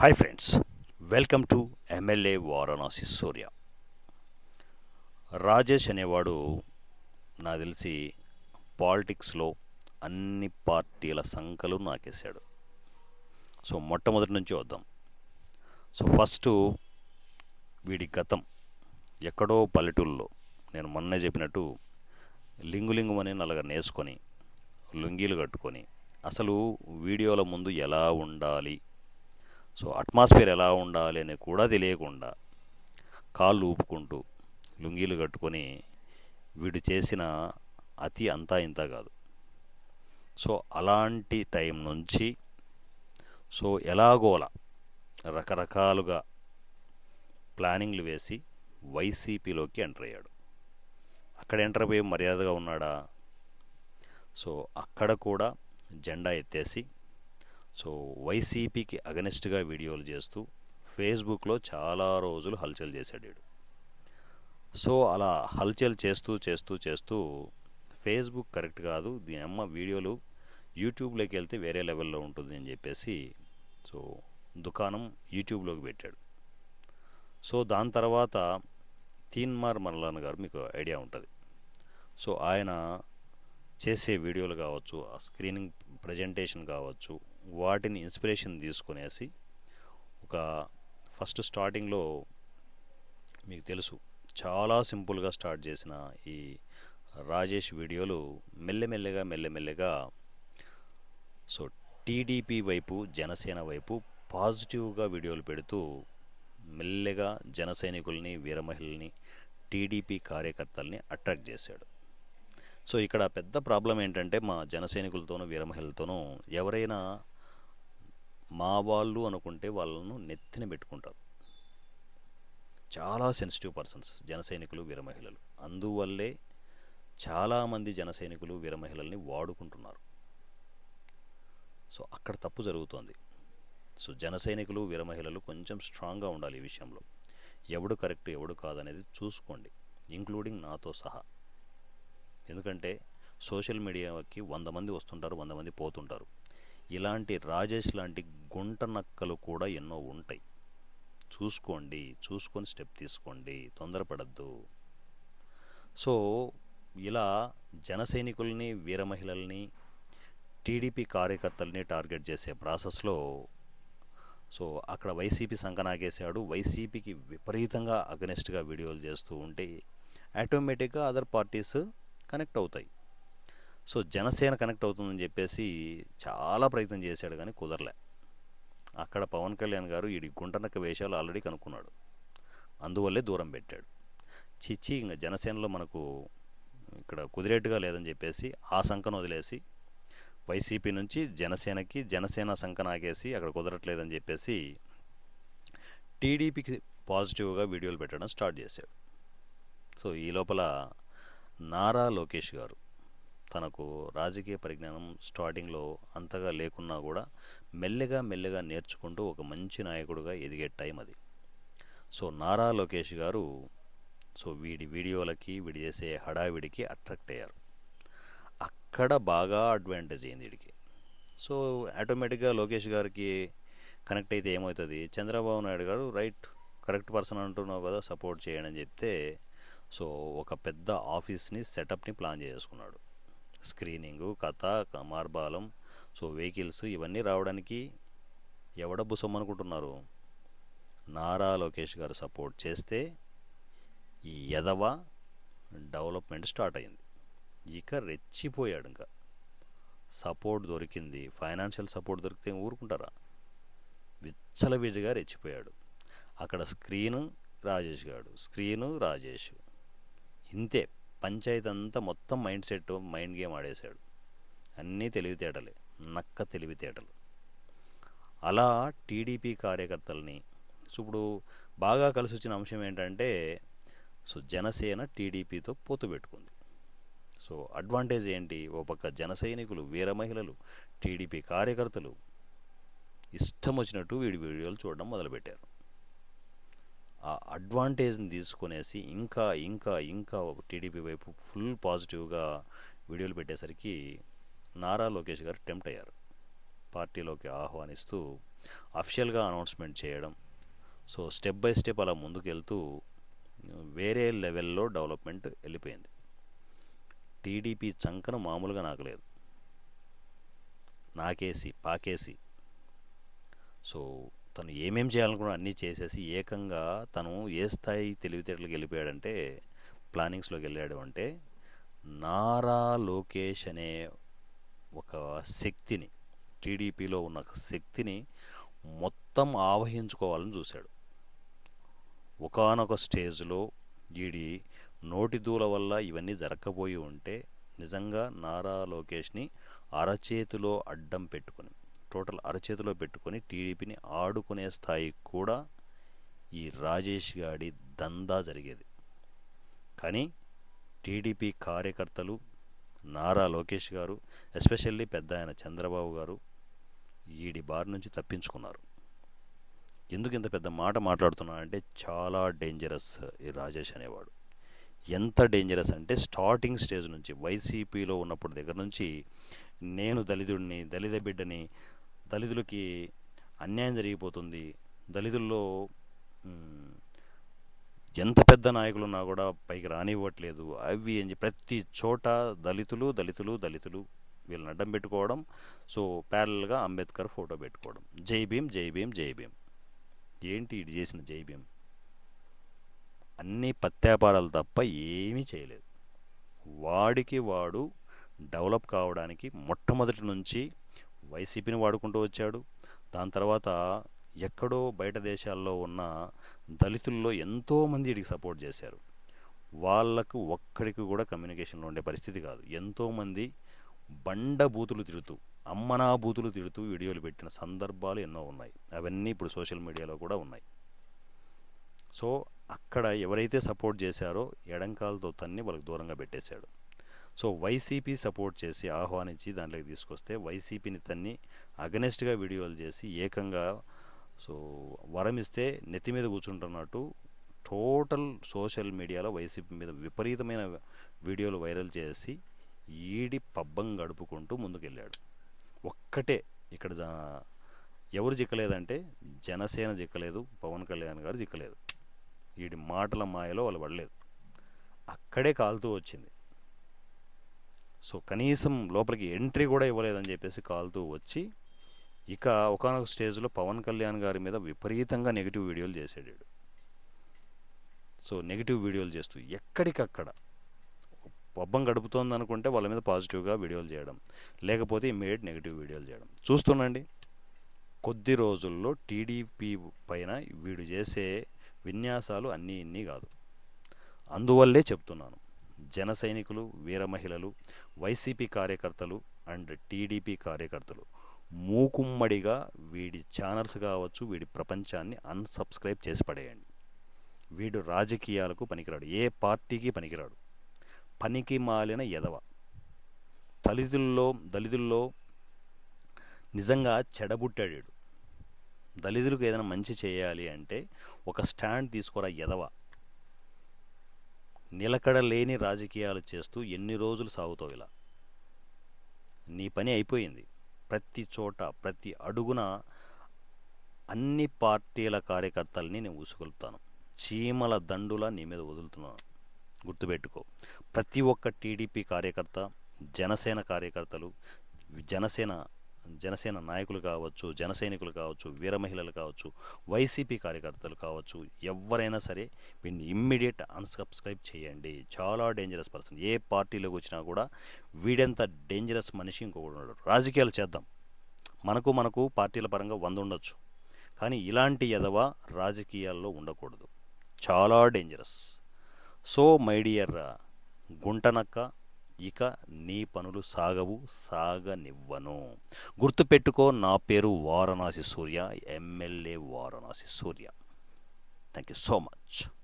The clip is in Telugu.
Hi friends welcome to MLA Varanasi Surya Rajesh అనేవాడు నాకు తెలిసి పాలిటిక్స్లో అన్ని పార్టీల సంఖలు నాకేశాడు. సో మొట్టమొదటి నుంచి వద్దాం. సో ఫస్ట్ వీడి గతం ఎక్కడో పల్లెటూళ్ళలో నేను మొన్నే చెప్పినట్టు లింగులింగుమని నల్లగా నేసుకొని లుంగీలు కట్టుకొని అసలు వీడియోల ముందు ఎలా ఉండాలి సో అట్మాస్ఫియర్ ఎలా ఉండాలి అని కూడా తెలియకుండా కాళ్ళు ఊపుకుంటూ లుంగీలు కట్టుకొని వీడు చేసిన అతి అంతా ఇంత కాదు. సో అలాంటి టైం నుంచి సో ఎలాగోలా రకరకాలుగా ప్లానింగ్లు వేసి వైసీపీలోకి ఎంటర్ అయ్యాడు. అక్కడ ఎంటర్ అయిపోయి మర్యాదగా ఉన్నాడా? సో అక్కడ కూడా జెండా ఎత్తేసి సో వైసీపీకి అగనెస్ట్గా వీడియోలు చేస్తూ ఫేస్బుక్లో చాలా రోజులు హల్చల్ చేశాడు వీడు. సో అలా హల్చల్ చేస్తూ చేస్తూ చేస్తూ ఫేస్బుక్ కరెక్ట్ కాదు. దీని అమ్మ వీడియోలు యూట్యూబ్లోకి వెళ్తే వేరే లెవెల్లో ఉంటుంది అని చెప్పేసి సో దుకాణం యూట్యూబ్లోకి పెట్టాడు. సో దాని తర్వాత తీన్మార్ మరలాన్ గారు మీకు ఐడియా ఉంటుంది. సో ఆయన చేసే వీడియోలు కావచ్చు ఆ స్క్రీనింగ్ ప్రజెంటేషన్ కావచ్చు వాటిని ఇన్స్పిరేషన్ తీసుకునేసి ఒక ఫస్ట్ స్టార్టింగ్లో మీకు తెలుసు చాలా సింపుల్గా స్టార్ట్ చేసిన ఈ రాజేష్ వీడియోలు మెల్లమెల్లగా మెల్లమెల్లగా సో టీడీపీ వైపు జనసేన వైపు పాజిటివ్గా వీడియోలు పెడుతూ మెల్లగా జన సైనికుల్ని వీరమహిళల్ని టీడీపీ కార్యకర్తల్ని అట్రాక్ట్ చేశాడు. సో ఇక్కడ పెద్ద ప్రాబ్లం ఏంటంటే మా జన సైనికులతోనూ వీరమహిళలతోనూ ఎవరైనా మా వాళ్ళు అనుకుంటే వాళ్ళను నెత్తిన పెట్టుకుంటారు. చాలా సెన్సిటివ్ పర్సన్స్ జనసైనికులు వీరమహిళలు అందువల్లే చాలామంది జనసైనికులు వీరమహిళల్ని వాడుకుంటున్నారు. సో అక్కడ తప్పు జరుగుతోంది. సో జనసైనికులు వీరమహిళలు కొంచెం స్ట్రాంగ్గా ఉండాలి ఈ విషయంలో. ఎవడు కరెక్ట్ ఎవడు కాదనేది చూసుకోండి ఇంక్లూడింగ్ నాతో సహా. ఎందుకంటే సోషల్ మీడియాకి వంద మంది వస్తుంటారు వంద మంది పోతుంటారు. ఇలాంటి రాజేష్ లాంటి గుంట నక్కలు కూడా ఎన్నో ఉంటాయి. చూసుకోండి చూసుకొని స్టెప్ తీసుకోండి తొందరపడద్దు. సో ఇలా జన సైనికుల్ని వీర మహిళల్ని టీడీపీ కార్యకర్తల్ని టార్గెట్ చేసే ప్రాసెస్లో సో అక్కడ వైసీపీ సంకనాగేశాడు వైసీపీకి విపరీతంగా అగనెస్ట్గా వీడియోలు చేస్తూ ఉంటే ఆటోమేటిక్గా అదర్ పార్టీస్ కనెక్ట్ అవుతాయి. సో జనసేన కనెక్ట్ అవుతుందని చెప్పేసి చాలా ప్రయత్నం చేశాడు కానీ కుదరలే. అక్కడ పవన్ కళ్యాణ్ గారు ఈ గుంటనక్క వేషాలు ఆల్రెడీ కనుక్కున్నాడు. అందువల్లే దూరం పెట్టాడు. చిచ్చి ఇంకా జనసేనలో మనకు ఇక్కడ కుదిరేట్టుగా లేదని చెప్పేసి ఆ సంఖను వదిలేసి వైసీపీ నుంచి జనసేనకి జనసేన సంఖ ఆగేసి అక్కడ కుదరట్లేదని చెప్పేసి టీడీపీకి పాజిటివ్గా వీడియోలు పెట్టడం స్టార్ట్ చేశాడు. సో ఈ లోపల నారా లోకేష్ గారు తనకు రాజకీయ పరిజ్ఞానం స్టార్టింగ్లో అంతగా లేకున్నా కూడా మెల్లగా మెల్లగా నేర్చుకుంటూ ఒక మంచి నాయకుడుగా ఎదిగే టైం అది. సో నారా లోకేష్ గారు సో వీడి వీడియోలకి వీడి చేసే హడావిడికి అట్రాక్ట్ అయ్యారు. అక్కడ బాగా అడ్వాంటేజ్ అయింది వీడికి. సో ఆటోమేటిక్గా లోకేష్ గారికి కనెక్ట్ అయితే ఏమవుతుంది? చంద్రబాబు నాయుడు గారు రైట్ కరెక్ట్ పర్సన్ అంటున్నావు కదా సపోర్ట్ చేయండి అని చెప్తే సో ఒక పెద్ద ఆఫీస్ని సెటప్ని ప్లాన్ చేసుకున్నాడు. స్క్రీనింగు కథ మార్బాలం సో వెహికల్స్ ఇవన్నీ రావడానికి ఎవడ అనుకుంటున్నారు నారా లోకేష్ గారు సపోర్ట్ చేస్తే ఈ ఎదవ డెవలప్మెంట్ స్టార్ట్ అయింది. ఇక రెచ్చిపోయాడు ఇంకా సపోర్ట్ దొరికింది. ఫైనాన్షియల్ సపోర్ట్ దొరికితే ఊరుకుంటారా? విచ్చలవిడిగా రెచ్చిపోయాడు. అక్కడ స్క్రీను రాజేష్ గారు స్క్రీను రాజేష్. ఇంతే. పంచాయతీ అంతా మొత్తం మైండ్ సెట్ మైండ్ గేమ్ ఆడేశాడు. అన్నీ తెలివితేటలే నక్క తెలివితేటలు. అలా టీడీపీ కార్యకర్తలని సో ఇప్పుడు బాగా కలిసి వచ్చిన అంశం ఏంటంటే సో జనసేన టీడీపీతో పోతు పెట్టుకుంది. సో అడ్వాంటేజ్ ఏంటి? ఓ పక్క జన సైనికులు వీర మహిళలు టీడీపీ కార్యకర్తలు ఇష్టం వచ్చినట్టు వీడి వీడియోలు చూడడం మొదలుపెట్టారు. అడ్వాంటేజ్ని తీసుకునేసి ఇంకా ఇంకా ఇంకా టీడీపీ వైపు ఫుల్ పాజిటివ్గా వీడియోలు పెట్టేసరికి నారా లోకేష్ గారు టెంప్ట్ అయ్యారు. పార్టీలోకి ఆహ్వానిస్తూ అఫిషియల్గా అనౌన్స్మెంట్ చేయడం. సో స్టెప్ బై స్టెప్ అలా ముందుకెళ్తూ వేరే లెవెల్లో డెవలప్మెంట్ వెళ్ళిపోయింది. టీడీపీ చంకన మామూలుగా నాకు లేదు. నాకేసి పాకేసి. సో తను ఏమేం చేయాలనుకున్నా అన్నీ చేసేసి ఏకంగా తను ఏ స్థాయి తెలివితేటలకు వెళ్ళిపోయాడంటే ప్లానింగ్స్లోకి వెళ్ళాడు అంటే నారా లోకేష్ అనే ఒక శక్తిని టీడీపీలో ఉన్న శక్తిని మొత్తం ఆవహించుకోవాలని చూశాడు. ఒకానొక స్టేజ్లో ఈడి నోటి దూల వల్ల ఇవన్నీ జరగకపోయి ఉంటే నిజంగా నారా లోకేష్ని అరచేతిలో అడ్డం పెట్టుకుని టోటల్ అరచేతిలో పెట్టుకొని టీడీపీని ఆడుకునే స్థాయి కూడా ఈ రాజేష్ గాడి దందా జరిగేది. కానీ టీడీపీ కార్యకర్తలు నారా లోకేష్ గారు ఎస్పెషల్లీ పెద్ద ఆయన చంద్రబాబు గారు ఈడి బారి నుంచి తప్పించుకున్నారు. ఎందుకు ఇంత పెద్ద మాట మాట్లాడుతున్నానంటే చాలా డేంజరస్ ఈ రాజేష్ అనేవాడు. ఎంత డేంజరస్ అంటే స్టార్టింగ్ స్టేజ్ నుంచి వైసీపీలో ఉన్నప్పుడు దగ్గర నుంచి నేను దళితుడిని దళిత బిడ్డని దళితులకి అన్యాయం జరిగిపోతుంది. దళితుల్లో ఎంత పెద్ద నాయకులు ఉన్నా కూడా పైకి రానివ్వట్లేదు. అవి అని ప్రతి చోట దళితులు దళితులు దళితులు వీళ్ళని అడ్డం పెట్టుకోవడం సో ప్యారల్గా అంబేద్కర్ ఫోటో పెట్టుకోవడం. జై భీమ్ జై భీమ్ జై భీమ్. ఏంటి ఇది చేసిన జై భీమ్? అన్ని పత్యాపారాలు తప్ప ఏమీ చేయలేదు. వాడికి వాడు డెవలప్ కావడానికి మొట్టమొదటి నుంచి వైసీపీని వాడుకుంటూ వచ్చాడు. దాని తర్వాత ఎక్కడో బయట దేశాల్లో ఉన్న దళితుల్లో ఎంతోమంది వీడికి సపోర్ట్ చేశారు. వాళ్ళకు ఒక్కడికి కూడా కమ్యూనికేషన్లో ఉండే పరిస్థితి కాదు. ఎంతోమంది బండ బూతులు తిడుతూ అమ్మనా బూతులు తిడుతూ వీడియోలు పెట్టిన సందర్భాలు ఎన్నో ఉన్నాయి. అవన్నీ ఇప్పుడు సోషల్ మీడియాలో కూడా ఉన్నాయి. సో అక్కడ ఎవరైతే సపోర్ట్ చేశారో ఎడంకాలతో తన్ని వాళ్ళకి దూరంగా పెట్టేశాడు. సో వైసీపీ సపోర్ట్ చేసి ఆహ్వానించి దాంట్లోకి తీసుకొస్తే వైసీపీని తన్ని అగనెస్ట్గా వీడియోలు చేసి ఏకంగా సో వరం ఇస్తే నెత్తి మీద కూర్చుంటున్నట్టు టోటల్ సోషల్ మీడియాలో వైసీపీ మీద విపరీతమైన వీడియోలు వైరల్ చేసి ఈడి పబ్బం గడుపుకుంటూ ముందుకెళ్ళాడు. ఒక్కటే ఇక్కడ ఎవరు చిక్కలేదంటే జనసేన చిక్కలేదు పవన్ కళ్యాణ్ గారు చిక్కలేదు వీడి మాటల మాయలో వాళ్ళు పడలేదు. అక్కడే కాలుతూ వచ్చింది. సో కనీసం లోపలికి ఎంట్రీ కూడా ఇవ్వలేదని చెప్పేసి కాలుతూ వచ్చి ఇక ఒకనొక స్టేజ్లో పవన్ కళ్యాణ్ గారి మీద విపరీతంగా నెగిటివ్ వీడియోలు చేసాడు సో నెగిటివ్ వీడియోలు చేస్తూ ఎక్కడికక్కడ పబ్బం గడుపుతోంది అనుకుంటే వాళ్ళ మీద పాజిటివ్గా వీడియోలు చేయడం లేకపోతే ఇమ్మీడియట్ నెగిటివ్ వీడియోలు చేయడం. చూస్తుండండి కొద్ది రోజుల్లో టీడీపీ పైన వీడు చేసే విన్యాసాలు అన్నీ ఇన్ని కాదు. అందువల్లే చెప్తున్నాను. జన సైనికులు వీర మహిళలు వైసీపీ కార్యకర్తలు అండ్ టీడీపీ కార్యకర్తలు. మూకుమ్మడిగా వీడి ఛానల్స్ కావచ్చు వీడి ప్రపంచాన్ని అన్సబ్స్క్రైబ్ చేసి పడేయండి. వీడు రాజకీయాలకు పనికిరాడు. ఏ పార్టీకి పనికిరాడు. పనికి మాలిన ఎదవ. దళితుల్లో దళితుల్లో నిజంగా చెడబుట్టాడు. దళితులకు ఏదైనా మంచి చేయాలి అంటే ఒక స్టాండ్ తీసుకోరా ఎదవ. నిలకడలేని రాజకీయాలు చేస్తూ ఎన్ని రోజులు సాగుతావు ఇలా? నీ పని అయిపోయింది. ప్రతి చోట ప్రతి అడుగున అన్ని పార్టీల కార్యకర్తల్ని నేను ఉసుకొల్పుతాను చీమల దండుల నీ మీద వదులుతున్నాను గుర్తుపెట్టుకో. ప్రతి ఒక్క టీడీపీ కార్యకర్త జనసేన కార్యకర్తలు జనసేన జనసేన నాయకులు కావచ్చు జన సైనికులు కావచ్చు వీర మహిళలు కావచ్చు వైసీపీ కార్యకర్తలు కావచ్చు ఎవరైనా సరే వీడిని ఇమ్మీడియట్ అన్సబ్స్క్రైబ్ చేయండి. చాలా డేంజరస్ పర్సన్. ఏ పార్టీలోకి వచ్చినా కూడా వీడెంత డేంజరస్ మనిషి ఇంకొకడు ఉండడు రాజకీయాలు చేద్దాం. మనకు మనకు పార్టీల పరంగా వంద ఉండొచ్చు. కానీ ఇలాంటి ఎదవ రాజకీయాల్లో ఉండకూడదు. చాలా డేంజరస్. సో మై డియర్ గుంటనక్క ఇక నీ పనులు సాగవు సాగనివ్వను. గుర్తుపెట్టుకో నా పేరు Varanasi Surya MLA Varanasi Surya. Thank you so much